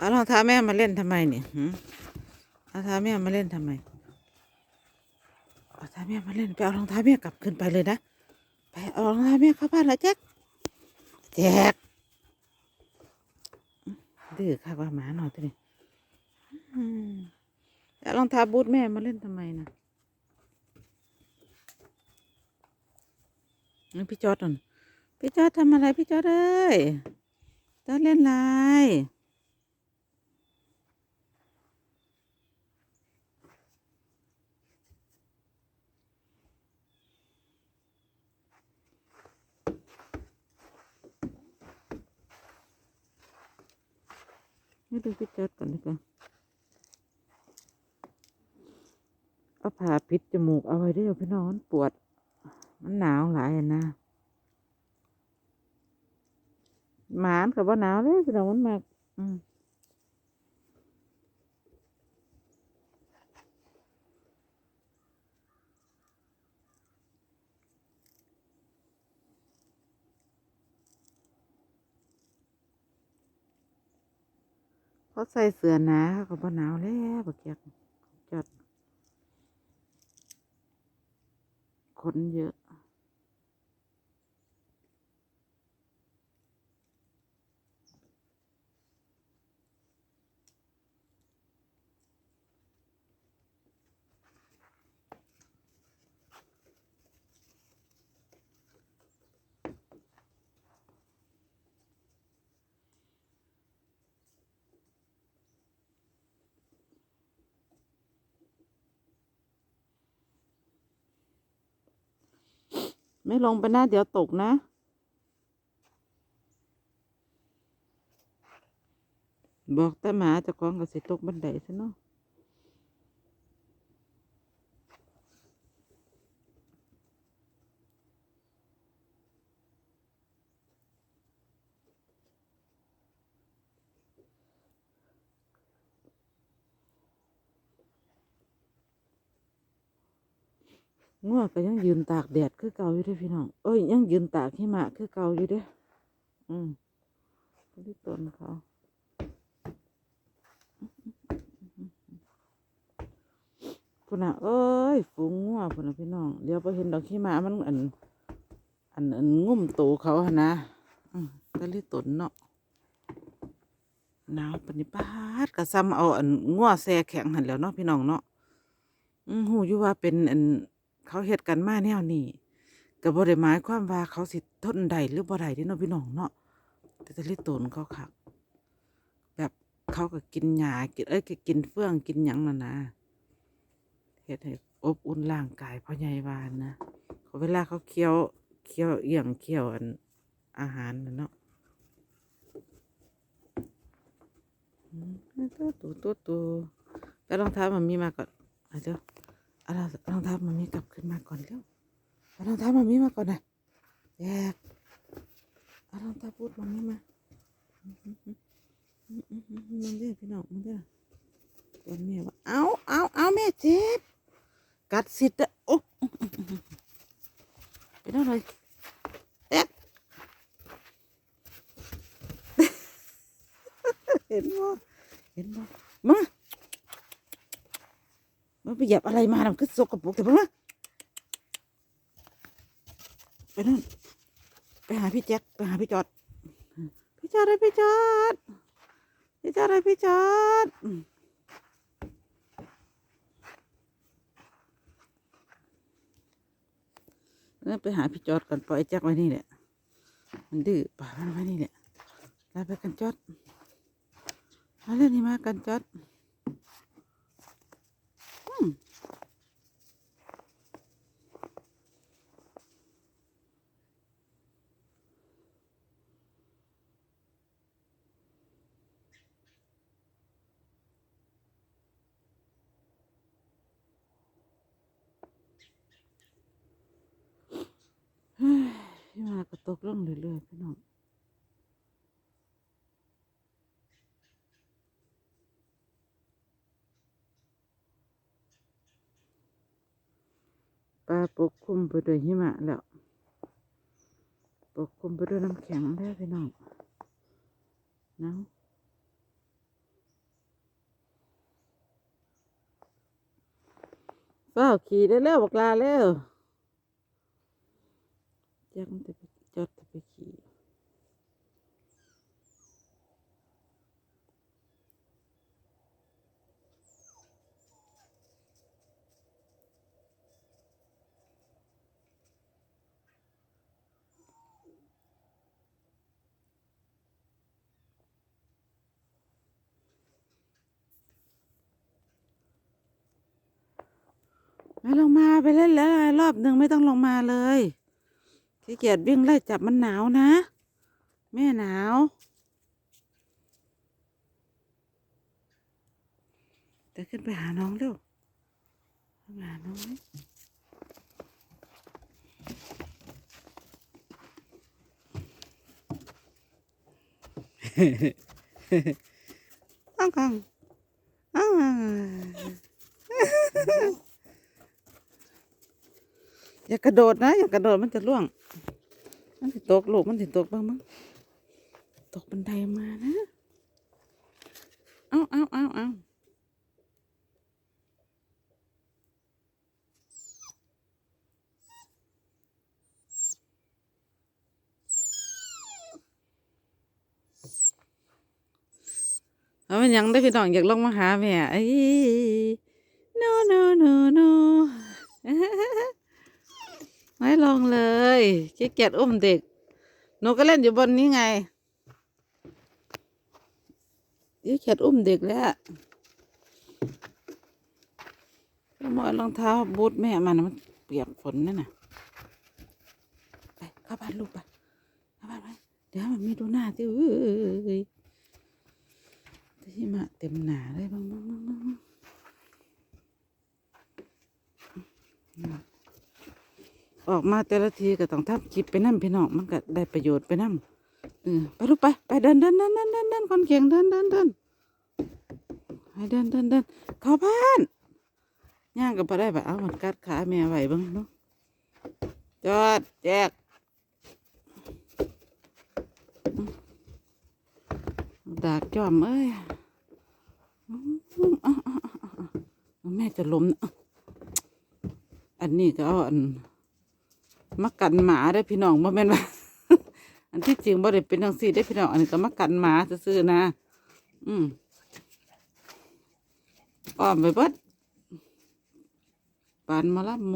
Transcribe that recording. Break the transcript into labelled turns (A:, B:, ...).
A: เอารองเท้าแม่มาเล่นทำไมเนี่ยหืมเอาเท้าแม่มาเล่นทำไมเอาเท้าแม่มาเล่นไปเอารองเท้าแม่กลับขึ้นไปเลยนะไปเอารองเท้าแม่เข้าบ้านแล้วแจ็คแจ็คดื้อค่ะว่าหมาหน่อยตัวนี้อืมเอารองเท้าบูทแม่มาเล่นทำไมนะนี่พี่จอดน่ะพี่จอดทำอะไรพี่จอดเอ้ยจอดเล่นอะไร ให้ดูพี่จัดก่อนดีกว่าเอาผ่าพิษจมูกเอาไว้ได้อพี่น้องปวด มันหนาวหลายนะหมานกับว่าหนาวเลยพี่น้องมันมากอืม เขาใส่เสื้อหนาเขาก็บ่หนาวแล้วบักเกียกจอดคนเยอะ ไม่ลงไปนะเดี๋ยวตกนะ บอกแต่หมาจะคล้องกับสิตกบันไดซะเนาะ ง่วก็ยังยืนตากแดดคือเก่าอยู่ด้พี่น้อง เอ้ยยังยืนตากหิมะคือเก่าอยู่ด้ออืมที่ต้นเขาพุ่นน่ะเอ้ยฝูงงัวพุ่นน่ะพี่น้องเดี๋ยวไปเห็นดอกขี้หมามันอัน อันอันงุ่มโตเขาหนนะอืมก็เลยตนเนาะหนาวปนิปาดกะซ้ำเอาอันงัวแซ่แข็งหันแหล้วเนาะพี่น้องเนาะอืมหูอยู่ว่าเป็นอัน เขาเฮ็ดกันมาแนวนี้ก็บ่ได้หมายความว่าเขาสิทนได้หรือบ่ได้เด้เนาะพี่น้องเนาะแต่แต่ลิตนเขาคักแบบเขาก็กินหญ้ากินเอ้ยก็กินเฟื่องกินหยังนั่นนะเฮ็ดให้อบอุ่นร่างกายพ่อใหญ่วานนะเขาเวลาเขาเคี้ยวเคี้ยวเอี่ยงเคี้ยวอันอาหารน่ะเนาะตัวตัวตัวตัวแต่รองเท้ามันมีมาก่อนเอาเจ้า เอารองเท้ามันมีกลับขึ้นมาก่อนเร็วเอารองเท้ามันมีมาก่อนนะแยกเอารองเท้าพูดมันมีมามันเด้พี่น้องมันเด้อตัวแม่ว่าเอาเอาเอาแม่เจ็บกัดสิทธิ์อะโอ้เป็นอะไรเอ๊ะ เห็นบ่เห็นบ่มา มันไปเหยียบอะไรมามันคือสกปรกแต่บ่มาไปนั่นไปหาพี่แจ็คไปหาพี่จอด พี่จอดเลยพี่จอดพี่จอดเลยพี่จอดเออไปหาพี่จอดก่อนปล่อยแจ็คไว้นี่แหละ มันดื้อป่ามันไว้นี่แหละแลาไปกันจอดมาเล่นนี่มากันจอด ตกลงเรื่อยๆพี่น้องปลาปกคลุมไปด้วยหิมะแล้วปกคลุมไปด้วยน้ำแข็งแล้วพี่น้องนะเฝ้าขี่ได้แล้วบอกลาแล้วยังจะ จดไปขี่ไม่ลงมาไปเล่นแล้วรอบหนึ่งไม่ต้องลงมาเลย ขี้เกียจวิ่งไล่จับมันหนาวนะ แม่หนาวเดี๋ยวขึ้นไปหาน้องเร็วหาน้องไหมอ้างกังอ้าง อย่ากระโดดนะ อย่ากระโดดมันจะล่วง มันสิตกลูกมันสิตกบ้างมั้งตกบันไดมานะเอาเอาเอาเอาเอามันยังได้พี่น้องอยากลงมาหาแม่ไอ้ no no no no ไม่ลงเลยขี้เกียจอุ้มเด็ก หนูก็เล่นอยู่บนนี้ไงขี้เกียจอุ้มเด็กแล้วก็มารองเท้าบูทแม่มันมันเปียกฝนนั่นน่ะ ไปเข้าบ้านลูกไปเข้าบ้านไปเดี๋ยวมันมีดูหน้าที่เอ้ยที่มาเต็มหนาเลยบ้างบ้างบ้างบ้างบ้าง ออกมาแต่ละทีก็ต้องทำคลิปไปนั่พี่น้องมันก็ได้ประโยชน์ไปนั่เออไปลูกไปไปเดินเดินเดินเดินเดินเดินคนเก่งเดินเดินเดินให้เดินเดินเดินเข้าบ้านย่างก็พอได้แบบเอามันกัดขาแม่ไหวบ้างเนาะจอดแจกดากจอมเอ้ยแม่จะล้มนะอันนี้ก็เอาอัน มากันหมาได้พี่น้องบ่แม่นว่าอันที่จริงบ่ได้เป็นทังสี่ได้พี่น้องอันนี้ก็มากันหมาซื่อๆนะ อืมอ้อมไปเบิดปานมาลับโม